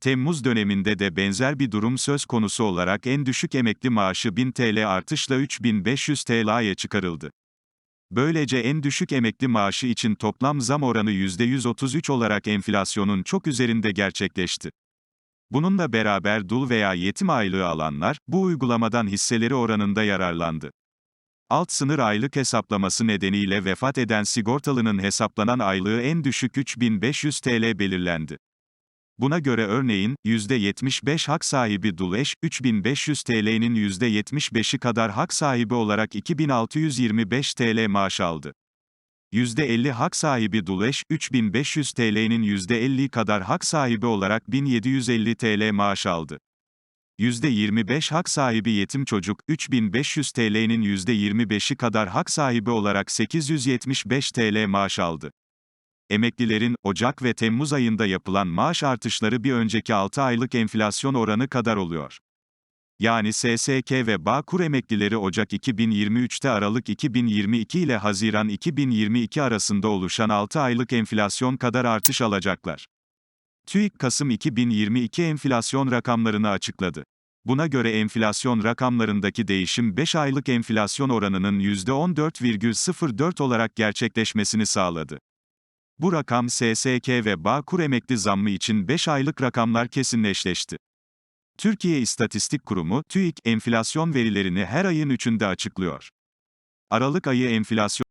Temmuz döneminde de benzer bir durum söz konusu olarak en düşük emekli maaşı 1000 TL artışla 3500 TL'ye çıkarıldı. Böylece en düşük emekli maaşı için toplam zam oranı %133 olarak enflasyonun çok üzerinde gerçekleşti. Bununla beraber dul veya yetim aylığı alanlar, bu uygulamadan hisseleri oranında yararlandı. Alt sınır aylık hesaplaması nedeniyle vefat eden sigortalının hesaplanan aylığı en düşük 3500 TL belirlendi. Buna göre örneğin, %75 hak sahibi dul eş, 3500 TL'nin %75'i kadar hak sahibi olarak 2625 TL maaş aldı. %50 hak sahibi dul eş, 3500 TL'nin %50'i kadar hak sahibi olarak 1750 TL maaş aldı. %25 hak sahibi yetim çocuk, 3500 TL'nin %25'i kadar hak sahibi olarak 875 TL maaş aldı. Emeklilerin, Ocak ve Temmuz ayında yapılan maaş artışları bir önceki 6 aylık enflasyon oranı kadar oluyor. Yani SSK ve Bağkur emeklileri Ocak 2023'te Aralık 2022 ile Haziran 2022 arasında oluşan 6 aylık enflasyon kadar artış alacaklar. TÜİK Kasım 2022 enflasyon rakamlarını açıkladı. Buna göre enflasyon rakamlarındaki değişim 5 aylık enflasyon oranının %14,04 olarak gerçekleşmesini sağladı. Bu rakam SSK ve Bağkur emekli zammı için 5 aylık rakamlar kesinleşleşti. Türkiye İstatistik Kurumu, TÜİK, enflasyon verilerini her ayın 3'ünde açıklıyor. Aralık ayı enflasyon